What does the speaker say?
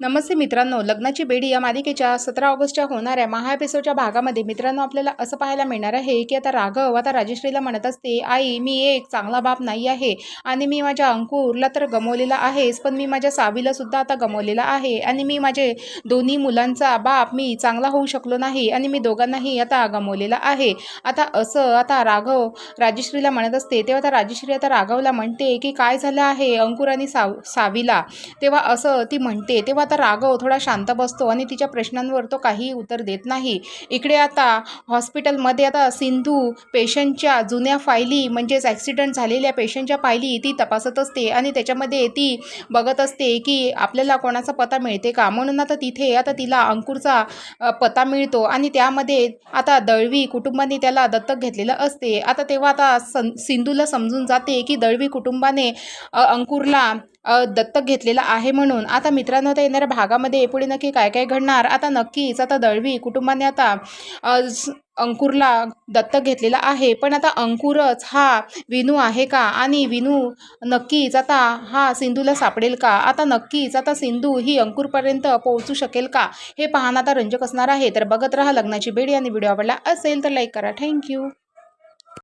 नमस्ते मित्रांनो लग्नाची बेडी या मालिकेच्या सतरा ऑगस्टच्या होणाऱ्या महा एपिसोडच्या भागामध्ये मित्रांनो आपल्याला असं पाहायला मिळणार आहे की आता राघव आता राजेश्रीला म्हणत असते आई मी एक चांगला बाप नाही आहे आणि मी माझ्या अंकुरला तर गमवलेला आहेच पण मी माझ्या सावीला सुद्धा आता गमवलेला आहे आणि मी माझे दोन्ही मुलांचा बाप मी चांगला होऊ शकलो नाही आणि मी दोघांनाही आता गमवलेला आहे. आता असं आता राघव राजश्रीला म्हणत असते तेव्हा आता राजश्री आता राघवला म्हणते की काय झालं आहे अंकुर आणि साव सावीला? तेव्हा असं ती म्हणते तेव्हा आता राघव थोडा शांत बसतो आणि तिच्या प्रश्नांवर तो काही उत्तर देत नाही. इकडे आता हॉस्पिटलमध्ये आता सिंधू पेशंटच्या जुन्या फायली म्हणजेच ॲक्सिडेंट झालेल्या पेशंटच्या फायली ती तपासत असते आणि त्याच्यामध्ये ती बघत असते की आपल्याला कोणाचा पत्ता मिळते का? म्हणून आता तिथे आता तिला अंकुरचा पत्ता मिळतो आणि त्यामध्ये आता दळवी कुटुंबाने त्याला दत्तक घेतलेलं असते. आता तेव्हा आता सं सिंधूला समजून जाते की दळवी कुटुंबाने अंकुरला दत्तक घेतलेला आहे म्हणून. आता मित्रांनो आता येणाऱ्या भागामध्ये पुढे नक्की काय काय घडणार? आता नक्कीच आता दळवी कुटुंबाने आता अंकुरला दत्तक घेतलेला आहे. पण आता अंकुरच हा विनू आहे का? आणि विनू नक्कीच आता हा सिंधूला सापडेल का? आता नक्कीच आता सिंधू ही अंकुरपर्यंत पोहोचू शकेल का? हे पाहणं आता रंजक असणार आहे. तर बघत राहा लग्नाची बेडी आणि व्हिडिओ आवडला असेल तर लाईक करा. थँक्यू